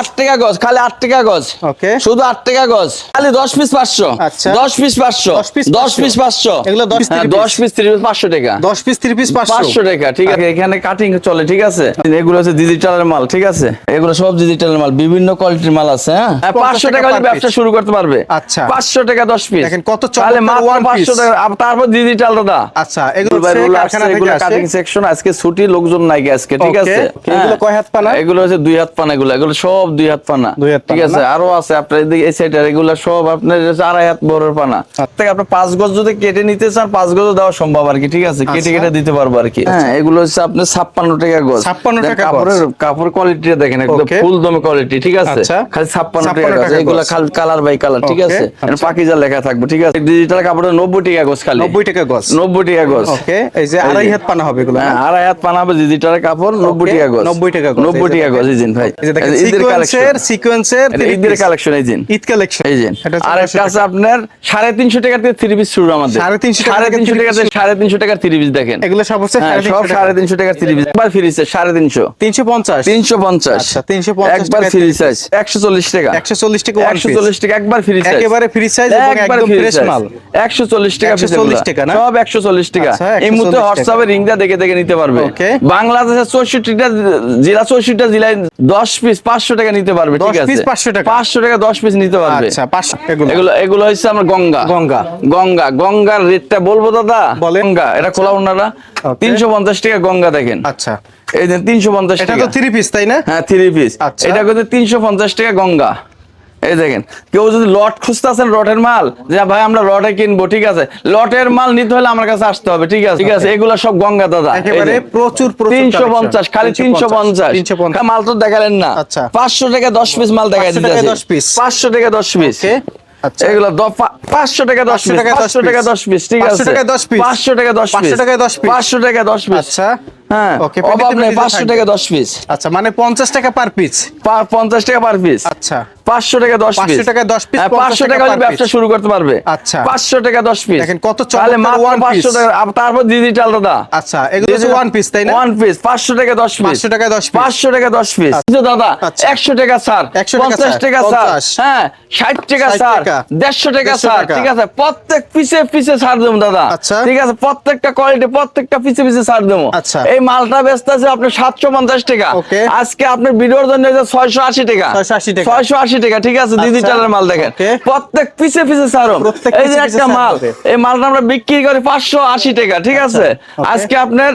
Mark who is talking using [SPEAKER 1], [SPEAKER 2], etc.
[SPEAKER 1] আট টাকা গজ খালি আট টাকা গজ।
[SPEAKER 2] ওকে।
[SPEAKER 1] শুধু আট টাকা গজ। খালি দশ পিস পাঁচশো।
[SPEAKER 2] আচ্ছা।
[SPEAKER 1] পিস
[SPEAKER 2] 10
[SPEAKER 1] পিস
[SPEAKER 2] এগুলো 10
[SPEAKER 1] হ্যাঁ,
[SPEAKER 2] 30
[SPEAKER 1] পিস তিরিশ পাঁচশো টাকা।
[SPEAKER 2] দশ পিস থ্রি পিস পাঁচশো।
[SPEAKER 1] পাঁচশো টাকা ঠিক আছে। এখানে কাটিং চলে ঠিক আছে? এগুলো হচ্ছে ডিজিটালের মাল ঠিক আছে? এগুলো সব ডিজিটালের মাল বিভিন্ন কোয়ালিটির মাল আছে হ্যাঁ?
[SPEAKER 2] 50
[SPEAKER 1] পাঁচশো
[SPEAKER 2] টাকা
[SPEAKER 1] হলে ব্যবসা শুরু করতে পারবে।
[SPEAKER 2] আচ্ছা।
[SPEAKER 1] পাঁচশো টাকা দশ পিস
[SPEAKER 2] দেখেন কত
[SPEAKER 1] তাহলে মাত্র পাঁচশো টাকা তারপর ডিজিটাল দাদা।
[SPEAKER 2] আচ্ছা এগুলো
[SPEAKER 1] কাটিং সেকশন আজকে ছুটি লোকজন নাই আজকে ঠিক আছে?
[SPEAKER 2] এগুলো
[SPEAKER 1] হ্যাঁ।
[SPEAKER 2] কয় হাত পানা?
[SPEAKER 1] এগুলো হচ্ছে দুই হাত পানা এগুলো। এগুলো সব দুই হাত পানা। ঠিক আছে? আরও আছে আপনার এদিকে এই সাইডের এগুলো সব আপনার আড়াই হাত বড় পানা।
[SPEAKER 2] আচ্ছা।
[SPEAKER 1] থেকে আপনি পাঁচ গজ যদি কেটে নিতে চান পাঁচ গজ দেওয়া সম্ভব আর কি ঠিক আছে? কেটে
[SPEAKER 2] আচ্ছা।
[SPEAKER 1] কেটে দিতে পারব আর কি। হ্যাঁ এগুলো হচ্ছে আপনার ছাপ্পান্ন টাকা গজ।
[SPEAKER 2] 56
[SPEAKER 1] দেখ,
[SPEAKER 2] টাকা
[SPEAKER 1] কাপড়ের কাপড় কোয়ালিটিটা দেখেন একদম ফুল দমে কোয়ালিটি ঠিক আছে?
[SPEAKER 2] আচ্ছা।
[SPEAKER 1] খালি ছাপ্পান্ন টাকা গজ। এগুলো খালি কালার বাই কালার ঠিক আছে?
[SPEAKER 2] আচ্ছা।
[SPEAKER 1] পাকিজা লেখা থাকবে ঠিক আছে? ডিজিটাল কাপড়ের নব্বই টাকা গজ খালি।
[SPEAKER 2] নব্বই টাকা গজ।
[SPEAKER 1] নব্বই টাকা গজ।
[SPEAKER 2] ওকে এই যে আড়াই হাত পানা হবে এগুলো
[SPEAKER 1] হ্যাঁ, আড়াই হাত পানাবে ডিজিটাল কাপড় নব্বই টাকা গজ।
[SPEAKER 2] 90 টাকা গজ।
[SPEAKER 1] নব্বই টাকা গজ ভাই। কালেকশন
[SPEAKER 2] সিকোয়েন্সের
[SPEAKER 1] ঈদের কালেকশন এই
[SPEAKER 2] ঈদ কালেকশন
[SPEAKER 1] এই আর একটা আছে আপনার সাড়ে তিনশো টাকা থেকে থ্রি পিস শুরু আমাদের।
[SPEAKER 2] 350 টাকা থেকে
[SPEAKER 1] টাকা থ্রি পিস দেখেন।
[SPEAKER 2] এগুলো সব হচ্ছে
[SPEAKER 1] হ্যাঁ, সব থ্রি পিস একবার তিনশো।
[SPEAKER 2] পঞ্চাশ। আচ্ছা, 350
[SPEAKER 1] একবার ফ্রি সাইজ একশো চল্লিশ টাকা।
[SPEAKER 2] একশো চল্লিশ টাকা one
[SPEAKER 1] একশো
[SPEAKER 2] piece।
[SPEAKER 1] চল্লিশ টাকা একবার ফ্রি সাইজ
[SPEAKER 2] একেবারে এবং একদম মাল।
[SPEAKER 1] একশো চল্লিশ টাকা piece
[SPEAKER 2] 140 টাকা না?
[SPEAKER 1] সব একশো চল্লিশ টাকা।
[SPEAKER 2] আচ্ছা,
[SPEAKER 1] এই মুহূর্তে
[SPEAKER 2] 140
[SPEAKER 1] হোয়াটসঅ্যাপে রিংটা দেখে দেখে নিতে পারবে. বাংলাদেশের চৌষট্টিটা জেলা চৌষট্টিটা জেলায় দশ পিস পাঁচশো টাকা নিতে পারবে ঠিক আছে?
[SPEAKER 2] piece 500 টাকা?
[SPEAKER 1] পাঁচশো টাকা দশ পিস নিতে পারবে।
[SPEAKER 2] আচ্ছা পাঁচশো এগুলো।
[SPEAKER 1] এগুলো এগুলো হচ্ছে আমার গঙ্গা।
[SPEAKER 2] গঙ্গা।
[SPEAKER 1] গঙ্গা গঙ্গার রেটটা বলব দাদা। গঙ্গা এটা খোলা ওনারা
[SPEAKER 2] Okay.
[SPEAKER 1] তিনশো পঞ্চাশ টাকা গঙ্গা দেখেন।
[SPEAKER 2] আচ্ছা।
[SPEAKER 1] এই যে তিনশো পঞ্চাশ
[SPEAKER 2] এটা
[SPEAKER 1] টাকা।
[SPEAKER 2] তো থ্রি পিস তাই না?
[SPEAKER 1] হ্যাঁ থ্রি পিস
[SPEAKER 2] আচ্ছা।
[SPEAKER 1] এটা কিন্তু তিনশো পঞ্চাশ টাকা গঙ্গা। এই দেখেন কেউ যদি লট খুঁজতেছেন লটের মাল যে ভাই আমরা লটে কিনবো ঠিক আছে? লটের মাল নিতে হলে আমার কাছে আসতে হবে ঠিক আছে? ঠিক আছে। এগুলো সব গঙ্গা দাদা
[SPEAKER 2] প্রচুর
[SPEAKER 1] তিনশো পঞ্চাশ খালি তিনশো পঞ্চাশ
[SPEAKER 2] 350
[SPEAKER 1] মাল তো দেখালেন না।
[SPEAKER 2] আচ্ছা।
[SPEAKER 1] পাঁচশো টাকা দশ পিস মাল দেখা
[SPEAKER 2] 500 টাকায় 10
[SPEAKER 1] পাঁচশো টাকা দশ পিস
[SPEAKER 2] আচ্ছা।
[SPEAKER 1] এগুলো পাঁচশো টাকা দশ
[SPEAKER 2] 500
[SPEAKER 1] পিস পাঁচশো টাকা দশ পিস ঠিক আছে?
[SPEAKER 2] টাকায় 10 piece।
[SPEAKER 1] পাঁচশো টাকা দশ
[SPEAKER 2] 500
[SPEAKER 1] পিস
[SPEAKER 2] 10 piece।
[SPEAKER 1] পাঁচশো টাকা দশ পিস
[SPEAKER 2] আচ্ছা।
[SPEAKER 1] হ্যাঁ পাঁচশো টাকা দশ পিস
[SPEAKER 2] আচ্ছা মানে পঞ্চাশ টাকা পার পিস
[SPEAKER 1] পঞ্চাশ টাকা পার পিস
[SPEAKER 2] আচ্ছা।
[SPEAKER 1] পাঁচশো টাকা দশ
[SPEAKER 2] 500
[SPEAKER 1] পিস
[SPEAKER 2] টাকায় 10 piece,
[SPEAKER 1] হ্যাঁ,
[SPEAKER 2] 50
[SPEAKER 1] পাঁচশো
[SPEAKER 2] টাকা
[SPEAKER 1] টাকা ব্যবসা শুরু করতে পারবে।
[SPEAKER 2] আচ্ছা।
[SPEAKER 1] পাঁচশো টাকা দশ পিস
[SPEAKER 2] দেখেন কত one
[SPEAKER 1] পাঁচশো টাকা তারপর ডিজিটাল দাদা
[SPEAKER 2] আচ্ছা এগুলো ওয়ান পিস তাই না?
[SPEAKER 1] ওয়ান পিস পাঁচশো টাকা দশ পিস
[SPEAKER 2] 500 টাকায় 10 piece।
[SPEAKER 1] পাঁচশো টাকা দশ পিস দাদা?
[SPEAKER 2] আচ্ছা।
[SPEAKER 1] একশো টাকা স্যার
[SPEAKER 2] 100
[SPEAKER 1] পঞ্চাশ টাকা স্যার হ্যাঁ ষাট টাকা স্যার দেড়শো টাকা স্যার ঠিক আছে? প্রত্যেক পিসে পিসে ছাড় দেবো দাদা।
[SPEAKER 2] আচ্ছা।
[SPEAKER 1] ঠিক আছে? প্রত্যেকটা কোয়ালিটি প্রত্যেকটা পিসে পিসে ছাড় দেবো।
[SPEAKER 2] আচ্ছা।
[SPEAKER 1] এই মালটা ব্যস্ত আছে আপনার সাতশো পঞ্চাশ টাকা। আজকে আপনার ভিডিওর জন্য ছয়শো আশি টাকা।
[SPEAKER 2] 680 টাকা।
[SPEAKER 1] ছয়শো আশি টাকা ঠিক আছে?
[SPEAKER 2] দিদি
[SPEAKER 1] ডিজিটালের মাল দেখেন। প্রত্যেক পিছে পিছে ছাড়ো এই যে একটা মাল এই মালটা আমরা বিক্রি করি পাঁচশো আশি টাকা ঠিক আছে? আজকে আপনার